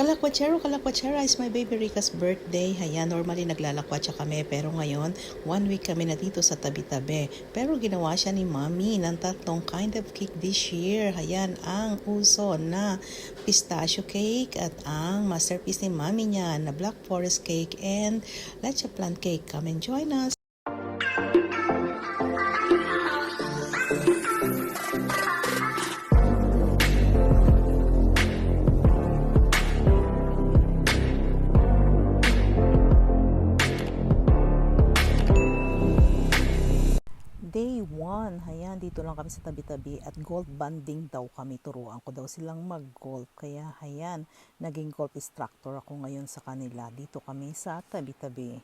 Kalakwatsero, kalakwatsera is my baby Rica's birthday. Hayan, normally naglalakwatsa kami pero ngayon, one week kami na dito sa tabi-tabi. Pero ginawa siya ni Mommy ng tatlong kind of cake this year. Hayan, ang uso na pistachio cake at ang masterpiece ni Mommy niya na black forest cake and leche plant cake. Come and join us. 1, hayan, dito lang kami sa tabi-tabi at golf banding daw kami. Turuan ko daw silang mag-golf. Kaya hayan, naging golf instructor ako ngayon sa kanila. Dito kami sa tabi-tabi.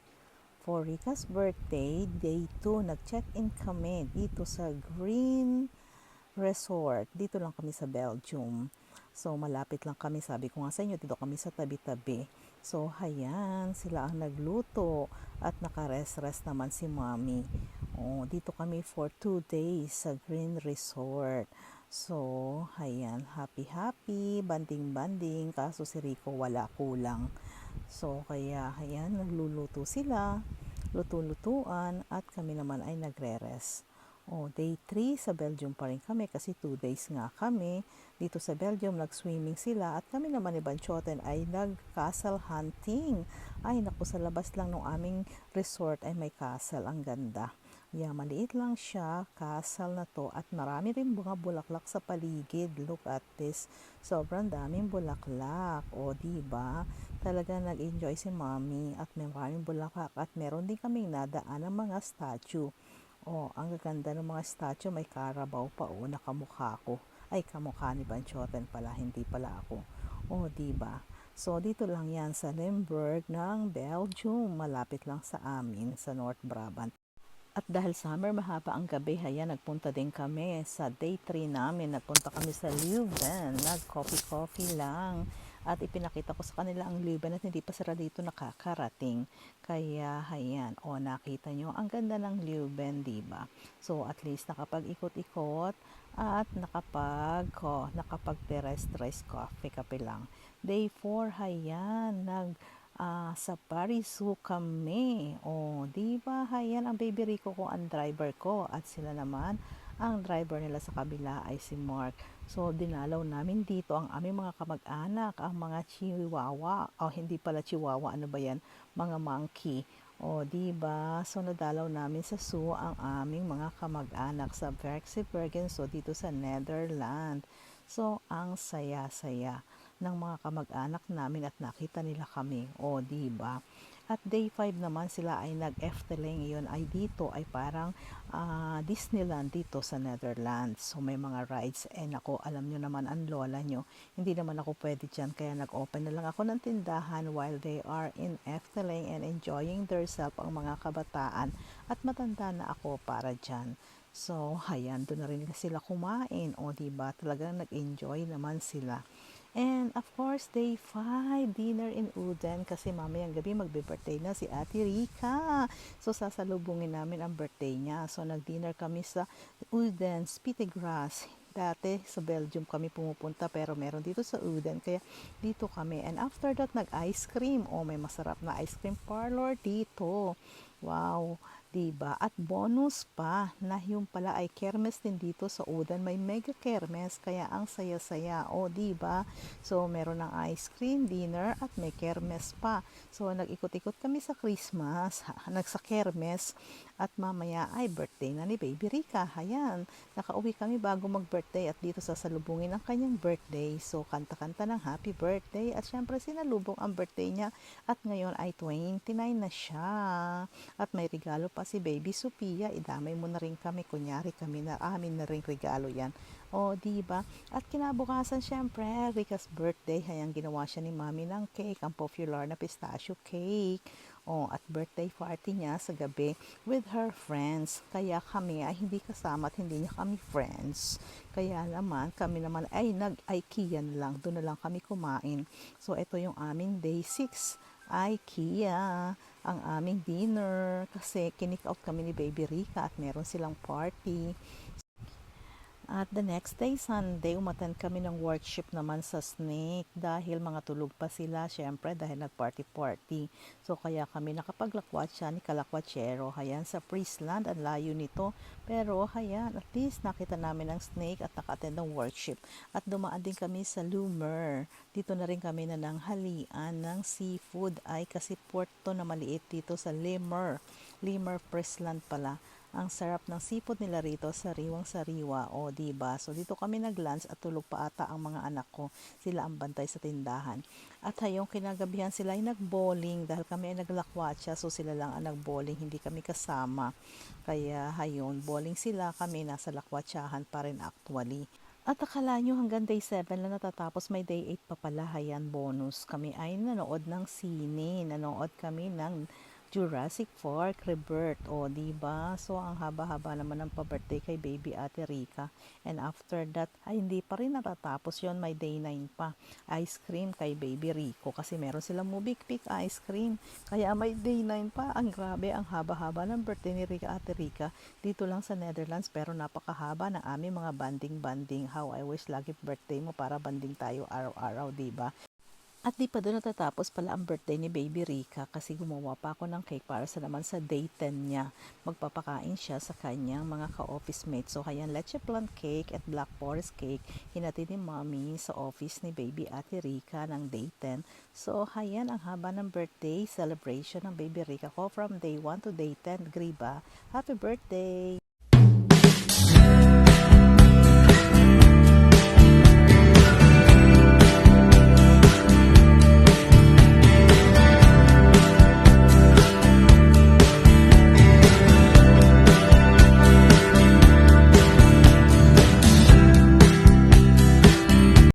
For Rica's birthday, day 2, nag-check-in kami dito sa Green Resort. Dito lang kami sa Belgium. So, malapit lang kami. Sabi ko nga sa inyo, dito kami sa tabi-tabi. So, hayan, sila ang nagluto at naka-rest-rest naman si Mommy. Oh, dito kami for two days sa Green Resort. So, hayan, happy-happy, banding-banding, kaso si Rico wala kulang. So, kaya, hayan, nagluluto sila, luto-lutuan, at kami naman ay nagre-rest. Oh, day 3 sa Belgium pa rin kami kasi 2 days nga kami. Dito sa Belgium, nag-swimming sila at kami naman ni Banchoten ay nag-castle hunting. Ay, naku, sa labas lang ng aming resort ay may castle. Ang ganda. Yeah, maliit lang siya, castle na to at marami rin mga bulaklak sa paligid. Look at this. Sobrang daming bulaklak. O, di ba? Talaga nag-enjoy si Mommy at may maraming bulaklak at meron din kaming nadaan ng mga statue. Oh, ang gaganda ng mga statue, may karabaw pa oh, nakamukha ko. Ay, kamukha ni Banchoten pala, hindi pala ako. Oh, di ba? So, dito lang yan sa Limburg ng Belgium, malapit lang sa amin, sa North Brabant. At dahil summer, mahaba ang gabi, haya, nagpunta din kami sa day 3 namin. Nagpunta kami sa Leuven, nag-coffee-coffee lang. At ipinakita ko sa kanila ang Leuven at hindi pa sila dito nakakarating. Kaya, hayan, o nakita nyo, ang ganda ng Leuven, ba? So, at least nakapag-ikot-ikot at nakapag, oh, nakapag-terrestrize coffee, kape lang. Day 4, hayan, nag, ah, sa Paris Zoo kami. O, di ba? Hayan ang baby Rico ko ang driver ko at sila naman ang driver nila sa kabila ay si Mark. So, dinalaw namin dito ang aming mga kamag-anak, ang mga chihuahua. O, hindi pala chihuahua, ano ba yan? Mga monkey. O, di ba? So, nadalaw namin sa zoo ang aming mga kamag-anak sa Bergen so dito sa Netherlands. So, ang saya-saya ng mga kamag-anak namin at nakita nila kami. O, di ba? At day 5 naman sila ay nag-Efteling. Yun ay dito ay parang ah, Disneyland dito sa Netherlands. So may mga rides. And ako, alam nyo naman ang lola nyo. Hindi naman ako pwede dyan. Kaya nag-open na lang ako ng tindahan while they are in Efteling and enjoying themselves ang mga kabataan. At matanda na ako para dyan. So, hayan, doon na rin sila kumain. O, diba? Talagang nag-enjoy naman sila. And of course, day 5, dinner in Uden kasi mamayang gabi magbe-birthday na si Ate Rika. So sasalubungin namin ang birthday niya. So nag-dinner kami sa Uden, Spittegras. Dati sa Belgium kami pumupunta pero meron dito sa Uden kaya dito kami. And after that nag-ice cream. Oh, may masarap na ice cream parlor dito. Wow, 'di ba? At bonus pa na yung pala ay kermes din dito sa Udan. May mega kermes kaya ang saya-saya. O, 'di ba? So meron ng ice cream dinner at may kermes pa. So nag-ikot-ikot kami sa Christmas, nagsa kermes at mamaya ay birthday na ni Baby Rika. Hayan, nakauwi kami bago mag-birthday at dito sasalubungin ang kanyang birthday. So kanta-kanta ng happy birthday at syempre sinalubong ang birthday niya at ngayon ay 29 na siya. At may regalo pa si Baby Sophia. Idamay mo na rin kami. Kunyari kami na amin na rin regalo yan. O, di ba? At kinabukasan, syempre, Rica's birthday. Hayang ginawa siya ni Mami ng cake, ang popular na pistachio cake. O, at birthday party niya sa gabi with her friends. Kaya kami ay hindi kasama at hindi niya kami friends. Kaya naman, kami naman ay nag-IKEA na lang. Doon na lang kami kumain. So, ito yung aming day 6 IKEA ang aming dinner kasi kinick out kami ni Baby Rika at meron silang party. At the next day, Sunday, umattend kami ng workshop naman sa Snake dahil mga tulog pa sila, syempre dahil nag-party-party. So kaya kami nakapaglakwatsa ni Kalakwatsero, hayan sa Priestland, ang layo nito. Pero hayan, at least nakita namin ang Snake at naka-attend ng workshop. At dumaan din kami sa Lumer. Dito na rin kami na ng halian ng seafood ay kasi port to na maliit dito sa Limer. Limer Priestland pala ang sarap ng seafood nila rito, sariwang sariwa, o di ba? So dito kami nag-lunch at tulog pa ata ang mga anak ko. Sila ang bantay sa tindahan. At hayong kinagabihan sila ay nag-bowling dahil kami ay naglakwatsa, so sila lang ang nag-bowling, hindi kami kasama. Kaya hayon, bowling sila, kami nasa lakwatsahan pa rin actually. At akala nyo hanggang day 7 lang natatapos, may day 8 pa pala, hayan bonus. Kami ay nanood ng sine, nanood kami ng Jurassic Park Rebirth. O, di ba? So, ang haba-haba naman ng pa-birthday kay baby Ate Rica. And after that, ay hindi pa rin natatapos yon May day 9 pa. Ice cream kay baby Rico. Kasi meron silang movie pick ice cream. Kaya may day 9 pa. Ang grabe, ang haba-haba ng birthday ni Rica Ate Rica. Dito lang sa Netherlands. Pero napakahaba ng aming mga banding-banding. How I wish lagi birthday mo para banding tayo araw-araw, di ba? At di pa doon natatapos pala ang birthday ni Baby Rica kasi gumawa pa ako ng cake para sa naman sa day 10 niya. Magpapakain siya sa kanyang mga ka-office mates. So, hayan, leche plant cake at black forest cake. Hinati ni mommy sa office ni Baby Ate Rica ng day 10. So, hayan, ang haba ng birthday celebration ng Baby Rica ko from day 1 to day 10. Griba, happy birthday!